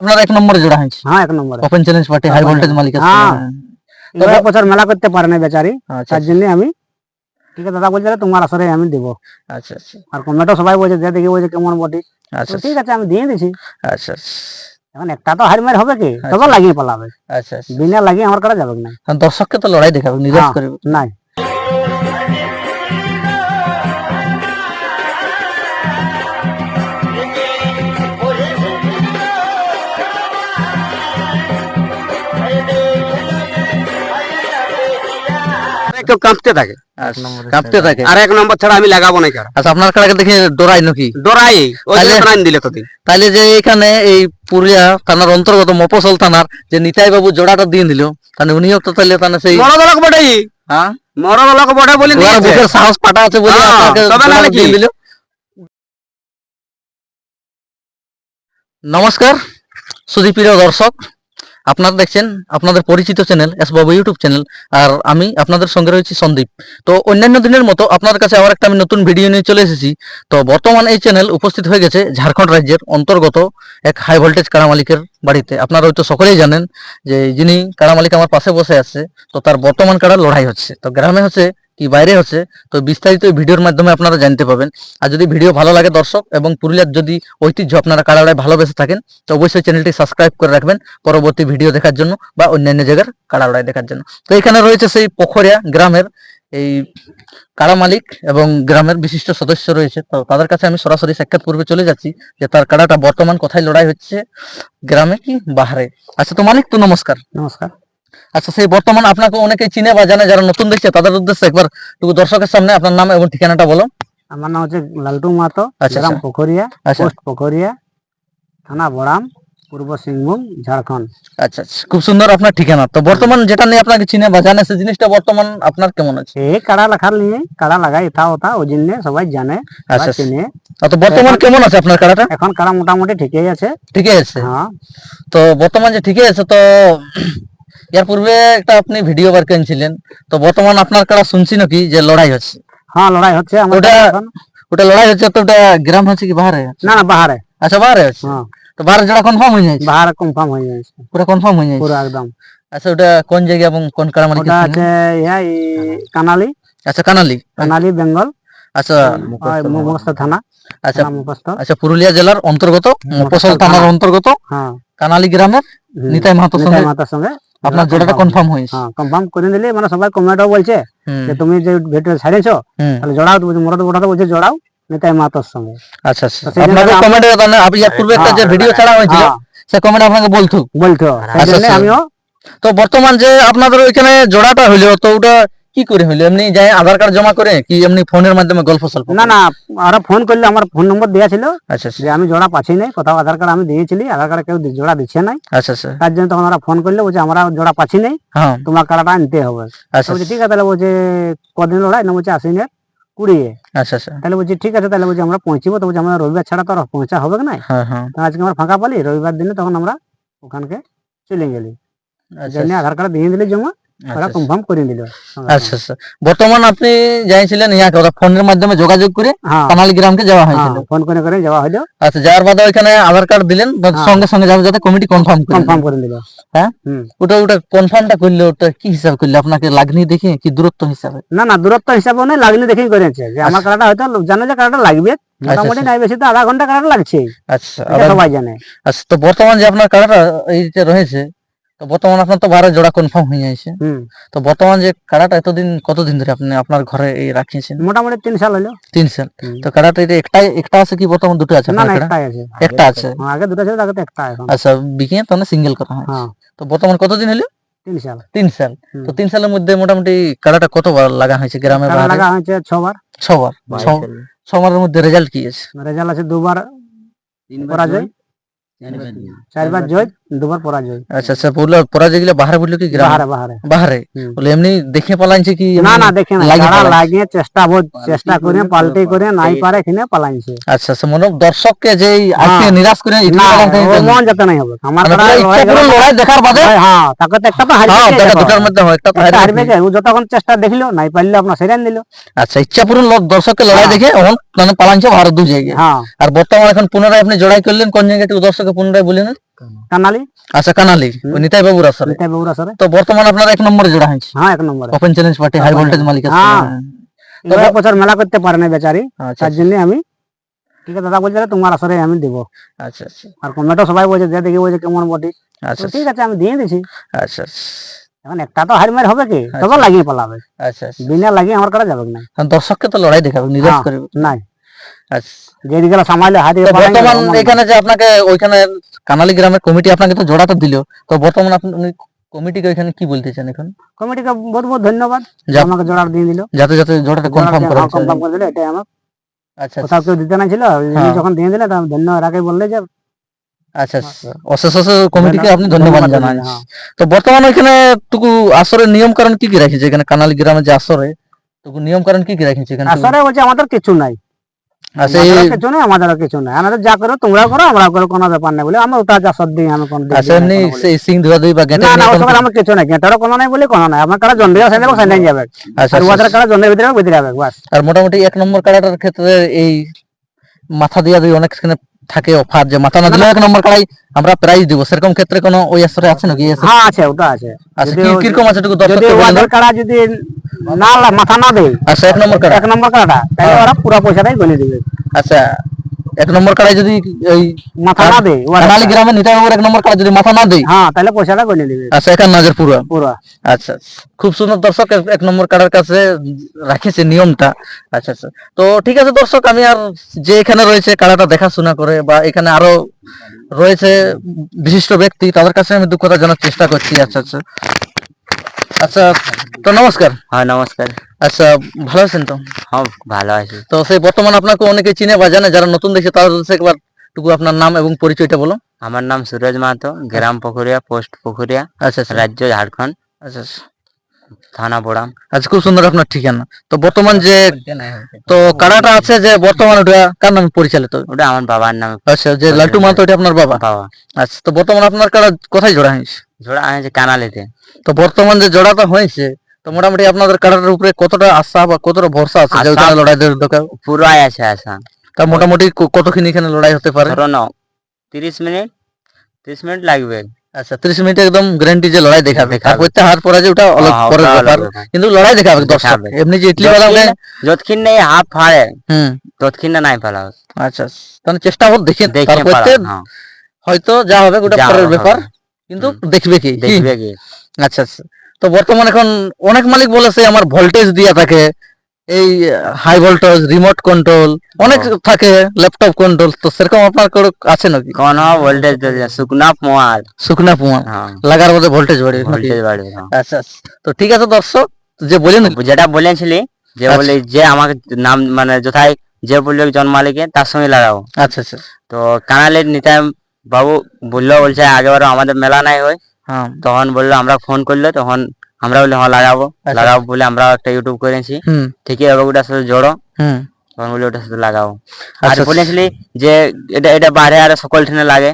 আপনার এক নম্বরে জোড়া হয়েছে। হ্যাঁ এক নম্বরে। Open challenge party high voltage. মালিক হ্যাঁ। এক বছর মেলা করতে পারে না বেচারি। আচ্ছা তার জন্য আমি ঠিক আছে দাদা বলছে তোমার আসরে আমি দেবো। আচ্ছা আচ্ছা। আর কমেন্টও সবাই বলছে যে দেখি বলছে কেমন বটি আচ্ছা ঠিক আছে আমি দিয়ে দিছি। আচ্ছা এখন একটা তো হার মার হবে কি? তবে আচ্ছা। লাগিয়ে পালাবে। আচ্ছা আচ্ছা। বিনা লাগিয়ে আমার কাছে যাবে না। দর্শককে তো লড়াই দেখাবে নিরাশ হ্যাঁ। করবে। নাই। কেউ কাঁপতে থাকে। কাঁপতে থাকে। আর এক নম্বর ছাড়া আমি লাগাবো না কার আচ্ছা আপনার কাড়াকে দেখে ডরাই নাকি? ডরাই। ওই প্রাণ দিলে কদিন। তাহলে যে এখানে এই পুরুলিয়া থানার অন্তর্গত মফসল থানার যে নিতাই বাবু জোড়াটা দিয়ে দিল তাহলে উনিও তো তাহলে তাহলে সেই মরদ লোক বটেই। হ্যাঁ? মরদ লোক বটে বলে দিয়েছে সাহস পাটা আছে বলে হ্যাঁ, আপনাকে তবে? দিয়ে দিল। নমস্কার। সুদীপ্রিয় দর্শক আপনারা দেখছেন আপনাদের পরিচিত channel S Babu YouTube channel আর আমি আপনাদের সঙ্গে রয়েছি সন্দীপ। তো অন্যান্য দিনের মতো আপনাদের কাছে আবার একটা আমি নতুন ভিডিও নিয়ে চলে এসেছি। তো বর্তমান এই চ্যানেল উপস্থিত হয়ে গেছে ঝাড়খণ্ড রাজ্যের অন্তর্গত এক হাই ভোল্টেজ কাড়া মালিকের বাড়িতে। আপনারা হয়তো সকলেই জানেন যে যিনি কাড়া মালিক আমার পাশে বসে আছে, তো তার বর্তমান কাড়া লড়াই হচ্ছে। তো গ্রামে হচ্ছে কি বাইরে হচ্ছে, তো বিস্তারিত ভিডিওর মাধ্যমে আপনারা জানতে পাবেন আর যদি ভিডিও ভালো লাগে দর্শক এবং পুরুলিয়ার যদি ঐতিহ্য আপনারা কাড়াড়ায় ভালোবেসে থাকেন, তো অবশ্যই চ্যানেলটি সাবস্ক্রাইব করে রাখবেন পরবর্তী ভিডিও দেখার জন্য বা অন্যান্য জায়গার কাড়াড়ায় দেখার জন্য। তো এখানে রয়েছে সেই পোখরিয়া গ্রামের এই কাড়া মালিক এবং গ্রামের বিশিষ্ট সদস্য রয়েছে। তো তাদের কাছে আমি সরাসরি সাক্ষাৎ পূর্বে চলে যাচ্ছি যে তার কাড়াটা বর্তমান কোথায় লড়াই হচ্ছে, গ্রামে কি বাহারে। আচ্ছা তো মালিক, তো নমস্কার। নমস্কার। আচ্ছা সেই বর্তমান আপনাকে অনেকেই চিনে বা জানে যারা নতুন দেখছে তাদের উদ্দেশ্যে একবার দর্শকের সামনে আপনার নাম এবং ঠিকানাটা বলো। আমার নাম হচ্ছে লালটু মাতো আচ্ছা, গ্রাম আচ্ছা। পোখরিয়া আচ্ছা। পোস্ট পোখরিয়া থানা বড়াম পূর্ব সিংভূম ঝাড়খণ্ড। আচ্ছা আচ্ছা। খুব সুন্দর আপনার ঠিকানা। তো বর্তমান যেটা নিয়ে আপনাকে চিনে বা জানে সেই জিনিসটা বর্তমান আপনার কেমন আছে? এই কাড়া লেখার নিয়ে কাড়া লাগাই এটা ওটা ওই জন্য সবাই জানে আচ্ছা চিনে। তো বর্তমান কেমন আছে আপনার কাড়াটা? এখন কাড়া মোটামুটি ঠিকই আছে। ঠিকই আছে। হ্যাঁ। তো বর্তমান যে ঠিকই আছে তো এর পূর্বে একটা আপনি ভিডিও বার করেছিলেন তো বর্তমান আপনার কাড়া শুনছি নাকি যে লড়াই হচ্ছে? হ্যাঁ লড়াই হচ্ছে ওটা- ওটা লড়াই হচ্ছে তো ওটা গ্রাম হচ্ছে কি বাহারে? না না বাহারে। আচ্ছা বাহারে হচ্ছে? হ্যাঁ। তো বাহারে জোড়া কনফার্ম হয়ে যাচ্ছে? বাহারে কনফার্ম হয়ে যাচ্ছে। পুরো কনফার্ম হয়ে যাচ্ছে? পুরো একদম। আচ্ছা ওটা কোন জায়গা এবং কোন কাড়া মালিকের ওটা আছে ইয়া কানালি। আচ্ছা কানালি। কানালি বেঙ্গল। আচ্ছা মুখস্থ থানা। আচ্ছা আচ্ছা পুরুলিয়া জেলার অন্তর্গত মফসল থানার অন্তর্গত হ্যাঁ। কানালি গ্রামের নিতাই মাহাতোর সঙ্গে। আপনার যেটা কনফার্ম। হয়েছে। হ্যাঁ কনফার্ম করে দিলে মানে সবাই কমেন্টও বলছে যে তুমি যে ভিডিও ছাড়িয়েছো তাহলে জড়াও তুমি মরদ ওঠাতে বলছে জড়াও নেতাই মাতার সঙ্গে। আচ্ছা আচ্ছা। আপনাদের কমেন্টে মানে আপনি পূর্বে একটা যে হ্যাঁ, ভিডিও ছাড়া হয়েছিল হ্যাঁ, সে কমেন্ট আপনাকে বলতো। বলতো আচ্ছা, আচ্ছা। আমিও তো বর্তমান যে আপনাদের ওইখানে জোড়াটা হইল তো ওটা কি করে হইল এমনি যাই আধার কার্ড জমা করে কি এমনি ফোনের মাধ্যমে গল্প সল্প না না আরও ফোন করলে আমার ফোন নম্বর দেওয়া ছিল। আচ্ছা আচ্ছা। যে আমি জোড়া পাচ্ছি নাই কোথাও আধার কার্ড আমি দিয়েছিলি আধার কার্ডে কেউ জোড়া দিচ্ছে নাই। আচ্ছা আচ্ছা। তার জন্য তখন ওরা ফোন করলে বলছে আমরা জোড়া পাচ্ছি নাই হ্যাঁ। তোমার কার্ডটা আনতে হবে। আচ্ছা তো বলছি ঠিক আছে তাহলে বলছে কদিন লড়াই না? বলছে আশ্বিনের কুড়ি আচ্ছা আচ্ছা। তাহলে বলছি ঠিক আছে তাহলে বলছি আমরা পৌঁছিবো। তো বলছি আমরা রবিবার ছাড়া তো আর পৌঁছা হবে না হ্যাঁ হ্যাঁ। তো আজকে আমরা ফাঁকা পালি রবিবার দিনে তখন আমরা ওখানকে চলে গেলি। আচ্ছা জন্য আধার কার্ড দিয়ে দিলে জমা। ওরা আচ্ছা, কনফার্ম করে দিল আচ্ছা আচ্ছা। বর্তমান আপনি যাইছিলেন ইয়াকে ওরা ফোনের মাধ্যমে যোগাযোগ করে হ্যাঁ। কানালি গ্রামকে যাওয়া হয়েছিল। হ্যাঁ, ফোন করে করে যাওয়া হলো আচ্ছা যাওয়ার বাদে ওইখানে আধার কার্ড দিলেন হ্যাঁ। সঙ্গে সঙ্গে যাবে যাতে কমিটি কনফার্ম করে কনফার্ম করে দিল হ্যাঁ? ওটা ওটা কনফার্মটা করলে ওটা কি হিসাব করলে? আপনাকে লাগনি দেখে কি দূরত্ব হিসাবে? না না দূরত্ব হিসাবে নেই লাগনি দেখেই করেছে। যে আমার আচ্ছা। কার্ডটা হয়তো জানে যে কার্ডটা লাগবে। মোটামুটি নাই বেশি তো আধা ঘণ্টা কার্ডটা লাগছে আচ্ছা সবাই জানে। আচ্ছা তো বর্তমান যে আপনার কাড়াটা এই যে রয়েছে তো বর্তমান আপনার তো বারো জোড়া কনফার্ম হয়ে হুম। তো বর্তমান যে কাড়াটা এতদিন কতদিন ধরে আপনি আপনার ঘরে এই রাখিয়েছেন? মোটামুটি তিন সাল হলো। তিন সাল। তো কাড়াটা এটা একটাই একটা আছে কি বর্তমান দুটো আছে না? একটাই আছে। একটা আছে। হ্যাঁ, আগে দুটো ছিল আগে তো একটা এখন। আচ্ছা বিকিয়ে তাহলে সিঙ্গেল করা হয়। হ্যাঁ। তো বর্তমান কতদিন হলো? তিন সাল। তিন সাল। তো তিন সালের মধ্যে মোটামুটি কাড়াটা কতবার লাগা হয়েছে গ্রামে লাগা হয়েছে ছবার। ছবার। ছবারের মধ্যে রেজাল্ট কি আছে? রেজাল্ট আছে দুবার পরাজয়। চারবার জয়। দুবার পরাজয় আচ্ছা আচ্ছা বলল পরাজয় গেলে বাহারে বলল কি গ্রামে বাহারে বাহারে বাহারে হুম। বলে এমনি দেখে পালাইছে কি না এমনি- না দেখে না লাগিয়ে যারা পালাইছে। লাগিয়ে চেষ্টা বহুত চেষ্টা করে পাল্টে করে নাই পারে এখানে পালাইছে আচ্ছা আচ্ছা মনে হয় দর্শককে যে এই আজকে হ্যাঁ। নিরাশ করে ইটলি না পালান থেকে ওর গেল। মন যাতে নাই হবে আমার মানে কাড়া পুরো লড়াই ইচ্ছাপূরণ গেলে- লড়াই দেখার বাদে হ্যাঁ তাকে তো একটা তো হারবে হ্যাঁ দেখা দুটার মধ্যে হয় একটা তো একটা হারবে। হারবে কে? ও যতক্ষণ চেষ্টা দেখল নাই পারলে আপনার সেরান দিল আচ্ছা ইচ্ছাপূরণ লোক দর্শককে লড়াই হ্যাঁ। দেখে এখন মানে পালানছে ভারত দু জায়গায় হ্যাঁ আর বর্তমানে এখন পুনরায় আপনি জড়াই করলেন কোন জায়গাটি দর্শককে পুনরায় বলে নেন কানালি। আচ্ছা কানালি। নিতাই বাবুর আসরে। নিতাই বাবুর আসরে। তো বর্তমান আপনার এক নম্বরে জোড়া হয়েছে। হ্যাঁ এক নম্বরে। Open challenge party high voltage মালিক আছে। হ্যাঁ। তো এক বছর মেলা করতে পারে না বেচারি। আচ্ছা তার জন্য আমি ঠিক আছে দাদা বলছে তোমার আসরে আমি দেবো। আচ্ছা আচ্ছা। আর কমেন্টও সবাই বলছে যে দেখি বলছে কেমন বটি। আচ্ছা ঠিক আছে আমি দিয়ে দিছি। আচ্ছা এখন একটা তো হার মার হবে কি? তবে আচ্ছা। লাগিয়ে পালাবে। আচ্ছা আচ্ছা। বিনা লাগিয়ে আমার কাছে যাবে না? দর্শককে তো লড়াই দেখাবে নিরাশ হ্যাঁ। করবে। নাই। আচ্ছা। যেদিকে সামাইলে হাতে বর্তমান এখানে যে আপনাকে ওইখানে কানালি গ্রামের কমিটি আপনাকে তো জোড়াটা দিল। তো বর্তমান আপনি কমিটিকে ওইখানে কি বলতে চান এখন? কমিটিকে বহুত বহুত ধন্যবাদ। আমাকে জোড়ার দিয়ে দিল। যাতে যাতে জোড়াটা কনফার্ম করা কনফার্ম করে দিল এটাই আমার। আচ্ছা কোথাও কেউ দিতে না ছিল হ্যাঁ। যখন দিয়ে দিলে তখন ধন্য রাখে বললে যে আচ্ছা আচ্ছা অশেষ অশেষ কমিটিকে আপনি ধন্যবাদ জানান। হ্যাঁ। তো বর্তমান ওইখানে টুকু আসরের নিয়ম কারণ কি কি রাখিছে? এখানে কানালি গ্রামে যে আসরে টুকু নিয়ম কারণ কি কি রাখিছে? এখানে? বলছে আমাদের কিছু নাই। আচ্ছা কিছু নাই আমাদেরও কিছু নাই। আমাদের যা করো তোমরা করো আমরা করো কোনো ব্যাপার নাই বলে। আমরা ওটা যা সব দিই আমি কোনো আচ্ছা না, এমনি কোনো বলি। সেই সিং ধুয়া ধুই বা গেটে না না আমার কিছু গেটারও কোনো নাই বলে কোনো নাই। আমার কারা জন্ডে আছে দেবো সেন্ডাই যাবে। আচ্ছা আচ্ছা, ওদের কারা জন্ডের ভিতরে ভিতরে যাবে বাস। আর মোটামুটি এক নম্বর ক্ষেত্রে এই মাথা দিয়া দিয়ে অনেক থাকে অফার যে মাথা না দিলে এক নম্বর কড়াই আমরা প্রাইস দিব। সেরকম ক্ষেত্রে কোনো ওই আসরে আছে নাকি? আছে হ্যাঁ আছে ওটা আছে। আচ্ছা কি কি রকম কীরকম আছে টুকু যদি দর্শককে কড়া। যদি না মাথা না দেয় আচ্ছা এক নম্বর কড়া এক নম্বর কড়াটা তাহলে হ্যাঁ। ওরা পুরো পয়সাটাই গনে দিবে। আচ্ছা এক নম্বর কাড়াই যদি এই মাথা না দেয় কানালি গ্রামে নিতে এক নম্বর যদি মাথা না দেই হ্যাঁ তাহলে পয়সাটা দিবে। আচ্ছা পুরো পুরো আচ্ছা। খুব সুন্দর দর্শক এক- নম্বর কার্ডের কাছে রাখেছে নিয়মটা। আচ্ছা আচ্ছা। তো ঠিক আছে দর্শক আমি আর যে এখানে রয়েছে কাড়াটা দেখাশোনা করে বা এখানে আরও রয়েছে বিশিষ্ট ব্যক্তি তাদের কাছে আমি দু কথা জানার চেষ্টা করছি। আচ্ছা আচ্ছা। আচ্ছা তো নমস্কার। হ্যাঁ নমস্কার। আচ্ছা ভালো আছেন তো? হ্যাঁ ভালো আছি। তো সেই বর্তমান আপনাকে অনেকে চিনে বা জানে যারা নতুন দেখছে তাদের একবার টুকু আপনার নাম এবং পরিচয়টা বলো। আমার নাম সুরজ মাহাতো গ্রাম পুকুরিয়া পোস্ট পুকুরিয়া আচ্ছা আচ্ছা। রাজ্য ঝাড়খণ্ড। আচ্ছা আচ্ছা। থানা বোড়াম। আচ্ছা খুব সুন্দর আপনার ঠিকানা। তো বর্তমান যে তো কাড়াটা আছে যে বর্তমান ওটা কার নামে পরিচালিত? ওটা আমার বাবার নামে আচ্ছা যে লালটু মাহাতো এটা আপনার বাবা? বাবা। আচ্ছা তো বর্তমান আপনার কাড়া কোথায় জোড়া হয়েছে? জোড়া আছে কানালিতে। তো বর্তমান যে জোড়াটা হয়েছে তো মোটামুটি আপনাদের কাড়াটার উপরে কতটা আশা বা কতটা ভরসা আছে যে আশা- ওইখানে লড়াই পুরাই আছে আসা তা মোটামুটি ক- কতখানি এখানে লড়াই হতে পারে? ধরো না তিরিশ মিনিট তিরিশ মিনিট লাগবে। আচ্ছা ত্রিশ মিনিট একদম গ্যারান্টি যে লড়াই দেখাবে। আর করতে হার পড়া যে ওটা অলগ হ্যাঁ, পরের ব্যাপার। কিন্তু লড়াই দেখাবে দর্শক। এমনি যে ইডলি বাদাম যতক্ষণ- যতক্ষণ হাফ হুম। ততক্ষণ না নাই ফেলা আচ্ছা তাহলে চেষ্টা হোক দেখে দেখে পালা, হ্যাঁ। হয়তো যা হবে ওটা পরের ব্যাপার। কিন্তু দেখবে কি? কি? দেখবে কি? আচ্ছা আচ্ছা। তো বর্তমান এখন অনেক মালিক বলেছে আমার ভোল্টেজ দিয়া থাকে এই হাই ভোল্টেজ রিমোট কন্ট্রোল অনেক থাকে ল্যাপটপ কন্ট্রোল তো সেরকম আপনার কোনো আছে নাকি? কোন ভোল্টেজ শুকনা পোয়ার। শুকনা পুয়া হ্যাঁ। লাগার মধ্যে ভোল্টেজ বাড়ে? ভোল্টেজ বাড়বে হ্যাঁ। আচ্ছা আচ্ছা। তো ঠিক আছে দর্শক যে বলেন যেটা বলেছিলি যে আচ্ছা। বলে যে আমাকে নাম মানে যথাই যে বলল জন্মালিকে তার সঙ্গে লাগাবো আচ্ছা আচ্ছা। তো কানালের নিতাই বাবু বলল বলছে আগেবারও আমাদের মেলা নাই হয়। হ্যাঁ। তখন বলল আমরা ফোন করল তখন আমরা বলল হ্যাঁ লাগাবো। আচ্ছা। লাগাবো বলে আমরা একটা ইউটিউব করেছি ঠিকই হবে ওটার সাথে জড়ো। তখন বলে ওটার সাথে লাগাবো। আর আচ্ছা। বলেছিলি যে এটা এটা বাইরে আর সকল ঠেনে লাগে।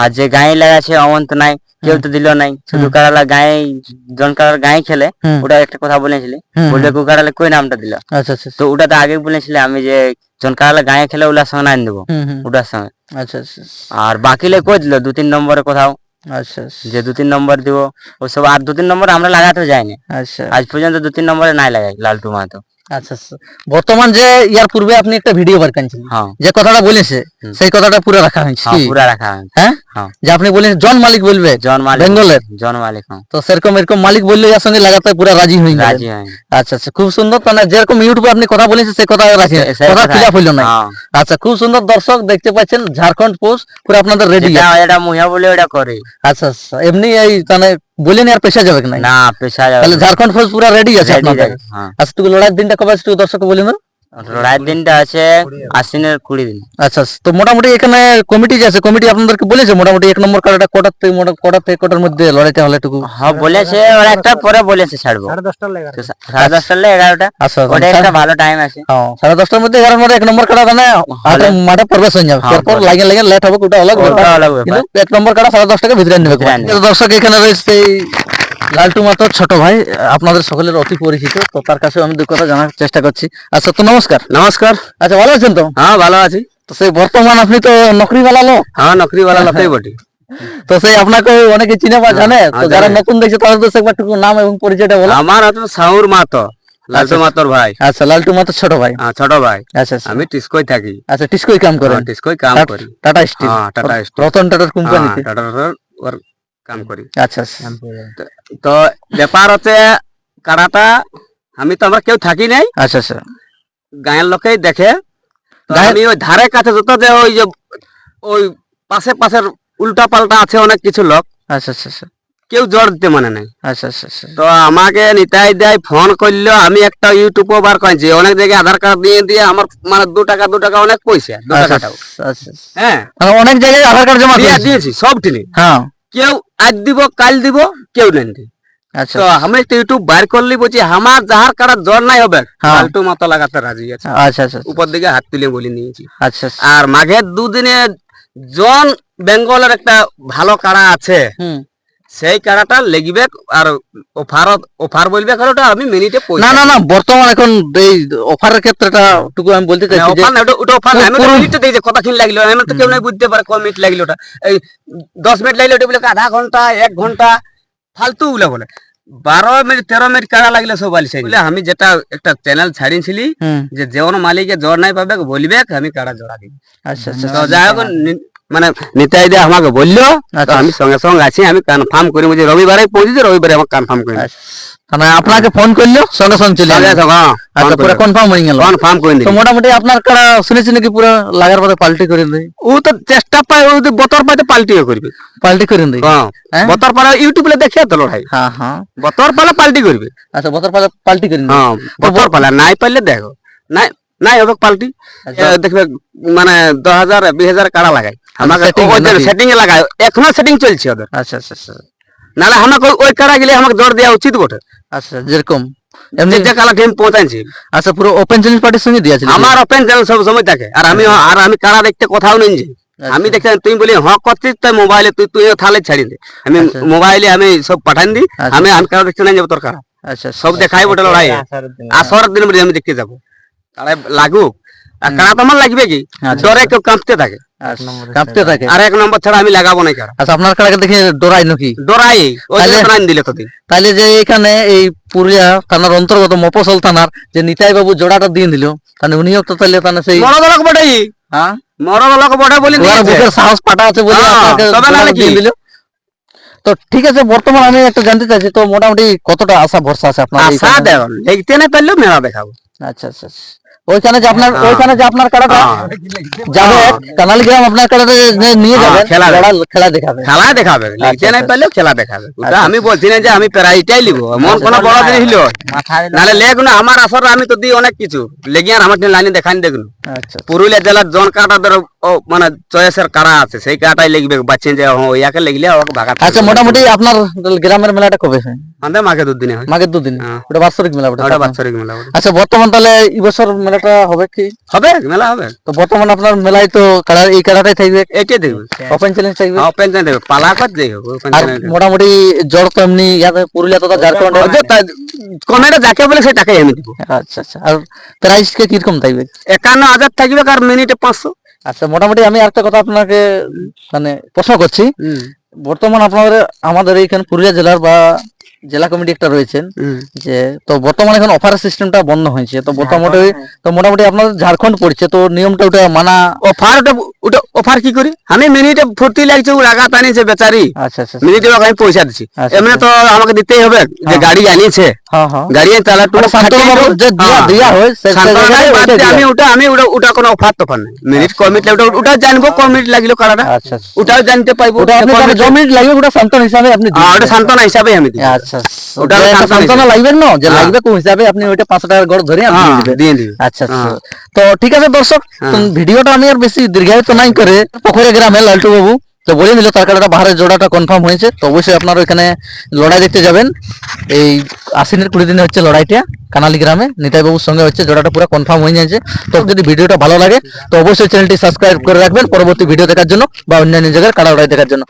আর যে গায়ে লাগাছে অমন তো নাই কেউ তো দিল নাই। শুধু। কারালা গায়ে জন কারার গায়ে খেলে ওটা একটা কথা বলেছিলি বললে হুম। কারালে কই নামটা দিল? আচ্ছা আচ্ছা তো ওটা তো আগে বলেছিলে আমি যে জন কারালা গায়ে খেলে ওটার সঙ্গে নাইন দেবো। ওটার সঙ্গে। আচ্ছা আচ্ছা। আর বাকিলে কই দিল? দু তিন নম্বরে কোথাও। আচ্ছা আচ্ছা। যে দু তিন নম্বর দিব ওসব আর দু তিন নম্বর আমরা লাগাতে যাইনি। আচ্ছা। আজ পর্যন্ত দু তিন নম্বরে নাই লাগাই লালটু মাহাতো। আচ্ছা আচ্ছা। বর্তমান যে ইয়ার পূর্বে আপনি একটা ভিডিও বার কানছিলেন হ্যাঁ। যে কথাটা বলেছে সেই কথাটা পুরো রাখা হয়েছে হ্যাঁ পুরা রাখা হ্যাঁ? হ্যাঁ। যে আপনি বলেন জন মালিক বলবে জন মালিক বেঙ্গলের? জন মালিক তো সেরকম এরকম মালিক বললে এর সঙ্গে লাগাতে পুরো রাজি হয়ে রাজি আচ্ছা আচ্ছা খুব সুন্দর। মানে যেরকম ইউটিউবে আপনি কথা বলেছেন সেই কথা রাখেন সে- কথা খিলাফ হইল না। আচ্ছা খুব সুন্দর দর্শক দেখতে পাচ্ছেন ঝাড়খণ্ড পোস্ট পুরো আপনাদের রেডি এটা মুহিয়া বলে ওটা করে। আচ্ছা আচ্ছা এমনি এই মানে বলেন আর পেশা যাবে না? না পেশা যাবে তাহলে ঝাড়খণ্ড পোস্ট পুরো রেডি আছে আপনাদের? হ্যাঁ। তুমি লড়াইয়ের দিনটা কবে আসছে দর্শক বলে দাও লড়াইয়ের দিনটা আছে আশ্বিনের কুড়ি দিন। আচ্ছা আচ্ছা, তো মোটামুটি এখানে কমিটি যে আছে কমিটি আপনাদেরকে বলেছে মোটামুটি এক নম্বর কার্ডটা কটার থেকে কটার থেকে কটার মধ্যে লড়াইটা হলে একটু হ্যাঁ বলেছে ওরা একটা পরে বলেছে ছাড়বো। সাড়ে দশটার সাড়ে এগারোটা আচ্ছা ওটা একটা ভালো টাইম আছে। হ্যাঁ, সাড়ে দশটার মধ্যে এগারোর মধ্যে এক নম্বর কাটা মানে মাঠে প্রবেশ হয়ে যাবে। হ্যাঁ, তারপর। লাগে লাগে লেট হবে ওটা আলাদা এক নম্বর কাটা সাড়ে দশ ভিতরে নেবে দর্শক এখানে রয়েছে লালটু মাতো ছোট ভাই আপনাদের সকলের অতি পরিচিত তো তার কাছে আমি দু কথা জানার চেষ্টা করছি। আচ্ছা তো নমস্কার। নমস্কার। আচ্ছা ভালো আছেন তো? হ্যাঁ ভালো আছি। তো সেই বর্তমান আপনি তো নকরি বালালো হ্যাঁ নকরি वाला লতাই বটি। তো সেই আপনাকে অনেকে চিনে বা জানে। তো হ্যাঁ, যারা নতুন দেখছে তাদের তো একবার টুকু নাম এবং পরিচয়টা বলো আমার হচ্ছে সাউর মাতো লালটু আচ্ছা। মাতোর ভাই। আচ্ছা লালটু মাতো ছোট ভাই। হ্যাঁ, ছোট ভাই। আচ্ছা আচ্ছা। আমি টিসকই থাকি। আচ্ছা টিসকই কাম করেন? হ্যাঁ, টিসকই কাম করি। টাটা স্টিল। হ্যাঁ টাটা স্টিল। রতন টাটার কোম্পানিতে। হ্যাঁ, টাটার ওর কাম করি। আচ্ছা আচ্ছা। তো ব্যাপার হচ্ছে কাড়াটা আমি তো আমরা কেউ থাকি নাই। আচ্ছা আচ্ছা। গায়ের লোকেই দেখে। আমি ওই ধারে কাছে যত যে ওই যে ওই পাশে পাশের উল্টা পাল্টা আছে অনেক কিছু লোক। আচ্ছা আচ্ছা আচ্ছা। কেউ জোর দিতে মানে নাই। আচ্ছা আচ্ছা আচ্ছা। তো আমাকে নিতাই দেয় ফোন করল আমি একটা ইউটিউবে বার করেছি। অনেক জায়গায় আধার কার্ড দিয়ে দিয়ে আমার মানে দু টাকা দু টাকা অনেক পয়সা দু আচ্ছা টাকাটাও হ্যাঁ। মানে অনেক জায়গায় আধার কার্ড জমা দিয়েছি। দিয়েছি সব ঠিকই হ্যাঁ। কেউ আজ দিব কাল দিব কেউ নেন আচ্ছা। তো আমি একটা ইউটিউব বার করলি বলছি আমার যাহার কারা জ্বর নাই হবে হ্যাঁ। মাথা মতো লাগাতে রাজি আছে। আচ্ছা আচ্ছা উপর দিকে হাত তুলে বলে নিয়েছি। আচ্ছা আচ্ছা। আর মাঘের দুদিনে জন বেঙ্গলের একটা ভালো কাড়া আছে। সেই কাড়াটা লেগিবে আর অফার অফার বলবে আর আমি মিনিটে না না না বর্তমান এখন এই অফারের ক্ষেত্রেটা টুকু আমি বলতে চাইছি অফার না ওটা অফার না আমি পুরো- মিনিটে দিয়েছি কতক্ষণ লাগল আমি তো কেউ নাই বুঝতে পারে কম মিনিট লাগল ওটা। এই দশ মিনিট লাগল ওটা বলে আধা ঘণ্টা এক ঘণ্টা ফালতু গুলো বলে। বারো মিনিট তেরো মিনিট কাড়া লাগলে সব আলিছে বলে আমি যেটা একটা চ্যানেল ছাড়িয়েছিলি যে যেমন মালিকে জ্বর নাই পাবে বলবে আমি কাড়া জোড়া দিব আচ্ছা আচ্ছা তো যাই হোক মানে নিতাই দিয়ে আমাকে বলল আচ্ছা। আমি সঙ্গে সঙ্গে আছি আমি কনফার্ম করি যে রবিবারে পৌঁছেছি রবিবারে আমাকে কনফার্ম করি আচ্ছা। মানে আপনাকে ফোন করল সঙ্গে সঙ্গে চলে আসবে। আচ্ছা পুরো কনফার্ম হয়ে গেল। কনফার্ম করে তো মোটামুটি আপনার কারা শুনেছি নাকি পুরো লাগার পরে পাল্টি করে দেয় ও তো চেষ্টা পায় ও যদি বতর পাল্টিও করবে। পাল্টি করে দেয় হ্যাঁ হ্যাঁ? বতর পালা ইউটিউবে দেখে তো লড়াই। হ্যাঁ হ্যাঁ। বতর পালা পাল্টি করবে। আচ্ছা বছর পাল্লা পাল্টি করে হ্যাঁ বতর পালা নাই পারলে দেখো। নাই নাই হবে পাল্টি। আচ্ছা। দেখবে মানে দশ হাজার বিশ হাজার কাড়া লাগাই আমাকে এ নাকি? সেটিং এ লাগায় এখনও সেটিং চলছে ওদের। আচ্ছা আচ্ছা আচ্ছা। নাহলে আমাকে ওই- কাড়া গেলে আমাকে জোর দেওয়া উচিত বটে। আচ্ছা যেরকম। এমনি যে যে কালা টিম পৌঁছাইছে। আচ্ছা পুরো ওপেন চ্যালেঞ্জ পার্টির সঙ্গে দিয়েছিল আমার ওপেন চ্যানেল সব সময় থাকে। আর আমি আর আমি কাড়া দেখতে কোথাও নেই যে। আচ্ছা। আমি তুই বলি হ্যাঁ করছিস তাই মোবাইলে তুই তুই থালে ছাড়ি দে। আমি আচ্ছা। মোবাইলে আমি সব পাঠান দি আচ্ছা। আমি আমি কাড়া দেখতে নাই যাব তোর আচ্ছা সব দেখাই বটে লড়াই আসর দিন বলে আমি দেখতে যাব। আর কাড়া তো আমার লাগবে কি? আচ্ছা। ডরে কেউ কাঁপতে থাকে। আচ্ছা, কাঁপতে থাকে। আর এক নম্বর ছাড়া আমি লাগাবো না কাড়া আচ্ছা আপনার কারাকে দেখে ডরাই নাকি? ডরাই ওই প্রাণ দিলে তোদের তাহলে যে এখানে এই পুরুলিয়া থানার অন্তর্গত মফসল থানার যে নিতাই বাবু জোড়াটা দিয়ে দিল তাহলে উনিও তো তাহলে তাহলে সেই মরদ লোক বটেই হ্যাঁ? মরদ বটে বলে দিয়েছে বুকের সাহস পাটা আছে বলে হ্যাঁ, তবে জোড়াটা দিয়ে দিল। তো ঠিক আছে বর্তমান আমি একটা জানতে চাইছি তো মোটামুটি কতটা আশা ভরসা আছে আপনার আশা এইখানে? দেখতে না পারলেও মেলা দেখাবো। আচ্ছা আচ্ছা। ওইখানে যে আপনার হ্যাঁ। ওইখানে যে আপনার কাটাটা হ্যাঁ। যাবে কানালি গ্রাম আপনার কাটাটা যে নিয়ে হ্যাঁ, যাবেন খেলা খেলা দেখাবে খেলা দেখাবে দেখতে না আচ্ছা। পারলেও খেলা দেখাবে ওটা আচ্ছা। আমি বলছি না যে আমি প্রাইটাই লিব। এমন আচ্ছা, কোন বড় জিনিস হলো। নাহলে লেগ না আমার আসর আমি তো দিই অনেক কিছু। লেগে আর আমার লাইনে দেখানি দেখুন। আচ্ছা। পুরুলিয়া জেলার জন কাটা ধরো মানে চয়েসের কাড়া আছে সেই কাটাই লিখবে বাচ্চা যে হ্যাঁ ইয়াকে লিখলে ওকে ভাগাত আচ্ছা মোটামুটি আপনার গ্রামের মেলাটা কবে হয়? আমাদের মাকে দুদিনে হয়। মাঘের দুদিন। হ্যাঁ। ওটা বাৎসরিক মেলা ওটা বাৎসরিক মেলা আচ্ছা বর্তমান তাহলে এই বছর মেলাটা হবে কি? হবে মেলা হবে। তো বর্তমান আপনার মেলায় তো কাড়া এই কাড়াটাই থাকবে? এইটাই দেখবে ওপেন চ্যালেঞ্জ থাকবে? পালা কর হোক আর পেনশন মোটামুটি জ্বর তো এমনি ইয়াতে পুরুলিয়া ঝাড়খণ্ড কমেটা যাকে বলে আমি দিব। আচ্ছা আচ্ছা। আর প্রাইস কে কীরকম থাকবে? একান্ন হাজার থাকবে আর মিনিটে পাঁচশো। আচ্ছা মোটামুটি আমি একটা কথা আপনাকে মানে প্রশ্ন করছি। বর্তমান আপনাদের আমাদের এইখানে পুরুলিয়া জেলার বা জেলা কমিটি একটা রয়েছেন যে তো বর্তমানে এখন অফার সিস্টেমটা বন্ধ হয়েছে তো মোটামুটি তো মোটামুটি আপনাদের ঝাড়খণ্ড পড়ছে তো নিয়মটা ওটা মানা অফার ওটা অফার কি করি? আমি মিনিটে ফুর্তি লাগছে ও রাগা টানিছে বেচারি। আচ্ছা আচ্ছা মিনিটে আমি পয়সা দিচ্ছি আচ্ছা, এমনি তো আমাকে দিতেই হবে যে হ্যাঁ। গাড়ি আনিছে। হ্যাঁ হ্যাঁ। গাড়ি তাহলে একটু ওটা বাবু যে দিয়া হ্যাঁ। দিয়া হয় আমি ওটা আমি ওটা ওটা কোনো অফার তোফার নাই মিনিট কম মিনিট লাগবে ওটা- ওটা জানব কম মিনিট লাগল কারাটা। আচ্ছা আচ্ছা। ওটাও জানতে পাইবো। ওটা মিনিট- লাগবে ওটা শান্তন হিসাবে আপনি হ্যাঁ, ওটা দিবেন। সান্ত্বনা হিসাবে আমি দিই আচ্ছা ওটা ওটা লাগবে না? যে হ্যাঁ। লাগবে কোন হিসাবে আপনি ওইটা পাঁচশো টাকার গড় ধরে আপনি হ্যাঁ দিয়ে দিবেন। আচ্ছা আচ্ছা। হ্যাঁ। তো ঠিক আছে দর্শক। ভিডিওটা আমি আর বেশি দীর্ঘায়িত নাই করে পোখরে গ্রামে লালটু বাবু তো বলে দিল তার কারণে বাহারের জোড়াটা কনফার্ম হয়েছে। তো অবশ্যই আপনারা ওইখানে লড়াই দেখতে যাবেন। এই আশ্বিনের কুড়ি দিনে হচ্ছে লড়াইটা কানালি গ্রামে নিতাই বাবুর সঙ্গে হচ্ছে জোড়াটা পুরো কনফার্ম হয়ে যাচ্ছে। তো যদি ভিডিওটা ভালো লাগে তো অবশ্যই চ্যানেলটি সাবস্ক্রাইব করে রাখবেন পরবর্তী ভিডিও দেখার জন্য বা অন্যান্য জায়গার কাড়া লড়াই দেখার জন্য।